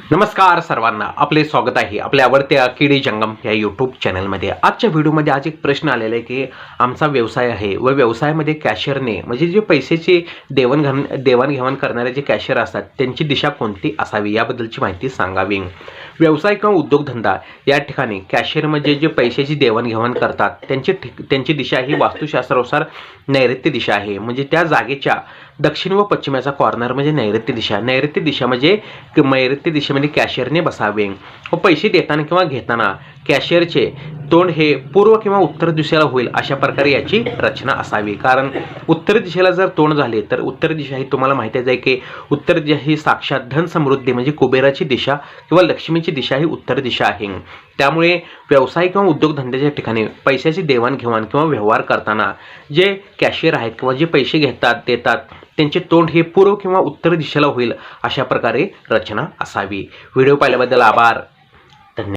नमस्कार सर्वांना. आपले स्वागत आहे आपल्या आवडत्या किडी जंगम या यूट्यूब चॅनलमध्ये आजच्या व्हिडिओमध्ये आज एक प्रश्न आलेला आहे की आमचा व्यवसाय आहे व व्यवसायामध्ये कॅशियरने म्हणजे जे पैशाचे देवणघेवाण देवाणघेवाण करणारे जे कॅशियर असतात त्यांची दिशा कोणती असावी याबद्दलची माहिती सांगावी. व्यवसाय किंवा उद्योगधंदा या ठिकाणी कॅशियर म्हणजे जे पैशाची देवाणघेवाण करतात त्यांची त्यांची दिशा ही वास्तुशास्त्रानुसार नैऋत्य दिशा आहे. म्हणजे त्या जागेच्या दक्षिण व पश्चिमेचा कॉर्नर म्हणजे नैऋत्य दिशा. नैऋत्य दिशा म्हणजे नैऋत्य दिशा दिशेमध्ये कॅशियरने बसावे. व पैसे देताना किंवा घेताना कॅशियरचे तोंड हे पूर्व किंवा उत्तर दिशेला होईल अशा प्रकारे याची रचना असावी. कारण उत्तर दिशेला जर तोंड झाले तर उत्तर दिशा ही तुम्हाला माहितीच आहे की उत्तर दिशा ही साक्षात धन समृद्धी म्हणजे कुबेराची दिशा किंवा लक्ष्मीची दिशा ही उत्तर दिशा आहे. त्यामुळे व्यवसाय किंवा उद्योगधंद्याच्या ठिकाणी पैशाची देवाणघेवाण किंवा व्यवहार करताना जे कॅशियर आहेत किंवा जे पैसे घेतात देतात त्यांचे तोंड हे पूर्व किंवा उत्तर दिशेला होईल अशा प्रकारे रचना असावी. व्हिडिओ पाहिल्याबद्दल आभार.